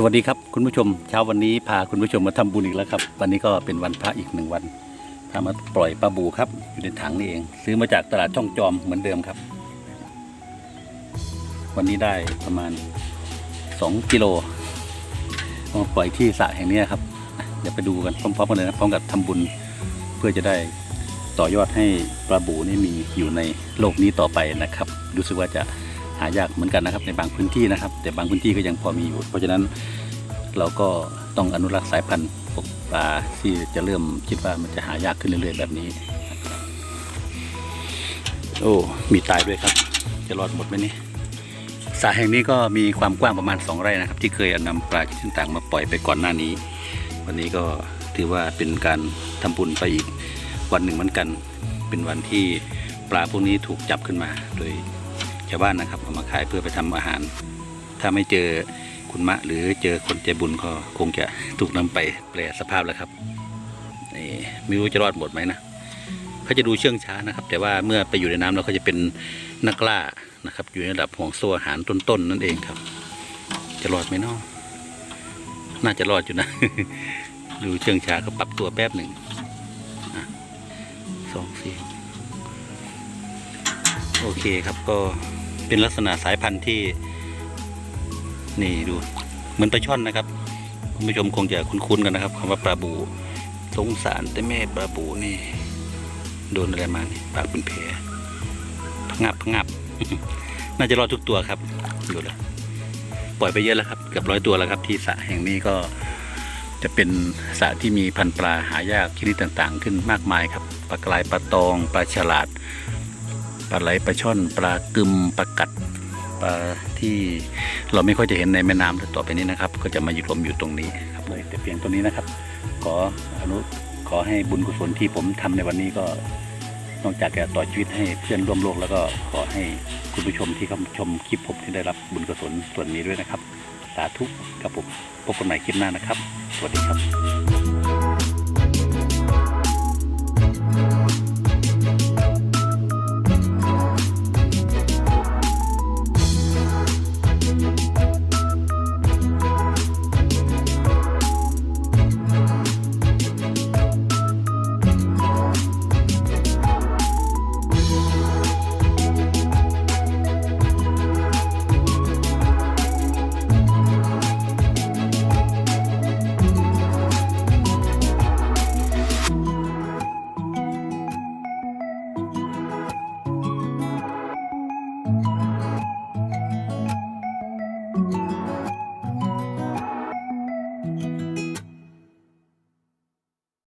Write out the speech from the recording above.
สวัสดีครับคุณผู้ชมเช้าวันนี้พาคุณผู้ชมมาทำบุญอีกแล้วครับ วันนี้ก็เป็นวันพระอีกหนึ่งวันพามาปล่อยปลาบูครับ อยู่ในถังนี่เอง ซื้อมาจากตลาดช่องจอมเหมือนเดิมครับ วันนี้ได้ประมาณ 2 กิโลมาปล่อยที่สระแห่งนี้ครับอะเดี๋ยวไปดูกันพร้อมๆกันเลยนะพร้อมกับทำบุญเพื่อจะได้ต่อยอดให้ปลาบูนี่มีอยู่ในโลกนี้ต่อไปนะครับรู้สึกว่าจะ หายากเหมือนกันนะครับ ในบางพื้นที่นะครับ แต่บางพื้นที่ก็ยังพอมีอยู่ เพราะฉะนั้นเราก็ต้องอนุรักษ์สายพันธุ์พวกปลาที่จะเริ่มคิดว่ามันจะหายากขึ้นเรื่อยๆแบบนี้ โอ้มีตายด้วยครับ จะรอดหมดไหมนี่สระแห่งนี้ก็มีความกว้างประมาณ 2 ไร่นะครับ ที่เคยนำปลาชนิดต่างๆมาปล่อยไปก่อนหน้านี้ วันนี้ก็ถือว่าเป็นการทำบุญไปอีกวันหนึ่งเหมือนกัน เป็นวันที่ปลาพวกนี้ถูกจับขึ้นมาโดย ชาวบ้านนะครับเอามาขายเพื่อไปทำอาหาร ถ้าไม่เจอคุณมะหรือเจอคนใจบุญก็คงจะถูกนำไปแปลสภาพแล้วครับนี่ไม่รู้จะรอดหมดไหมนะเขาจะดูเชื่องช้านะครับ แต่ว่าเมื่อไปอยู่ในน้ำแล้วเขาจะเป็นนักล่านะครับ อยู่ในระดับห่วงโซ่อาหารต้นๆนั่นเองครับ จะรอดไหมเนาะน่าจะรอดอยู่นะ ดูเชิงช้าก็ปรับตัวแป๊บหนึ่งอะสองสี่โอเคครับก็ เป็นลักษณะสายพันธุ์ที่ นี่ดู เหมือนปลาช่อนนะครับคุณผู้ชมคงจะคุ้นๆกันนะครับคำว่าปลาบูสงสารแต่แม่ปลาบูนี่ โดนอะไรมานี่ปากเป็นแผลพงับพงับ น่าจะรอดทุกตัวครับดูแล้วปล่อยไปเยอะแล้วครับเกือบร้อยตัวแล้วครับ ที่สระแห่งนี้ก็จะเป็นสระที่มีพันธุ์ปลาหายากชนิดต่างๆ ขึ้นมากมายครับปลากรายปลาตองปลาฉลาด ปลาไหลปลาช่อนปลากึมปลากัดปลาที่เราไม่ค่อยจะเห็นในแม่น้ำต่อไปนี้นะครับ ก็จะมาอยู่รวมอยู่ตรงนี้ครับเลยแต่เพียงตัวนี้นะครับ ขออนุขอให้บุญกุศลที่ผมทำในวันนี้ก็นอกจากจะต่อชีวิตให้เพื่อนร่วมโลกแล้วก็ขอให้คุณผู้ชมที่เข้าชมคลิปผมที่ได้รับบุญกุศลส่วนนี้ด้วยนะครับ สาธุครับผมพบกันใหม่คลิปหน้านะครับ สวัสดีครับ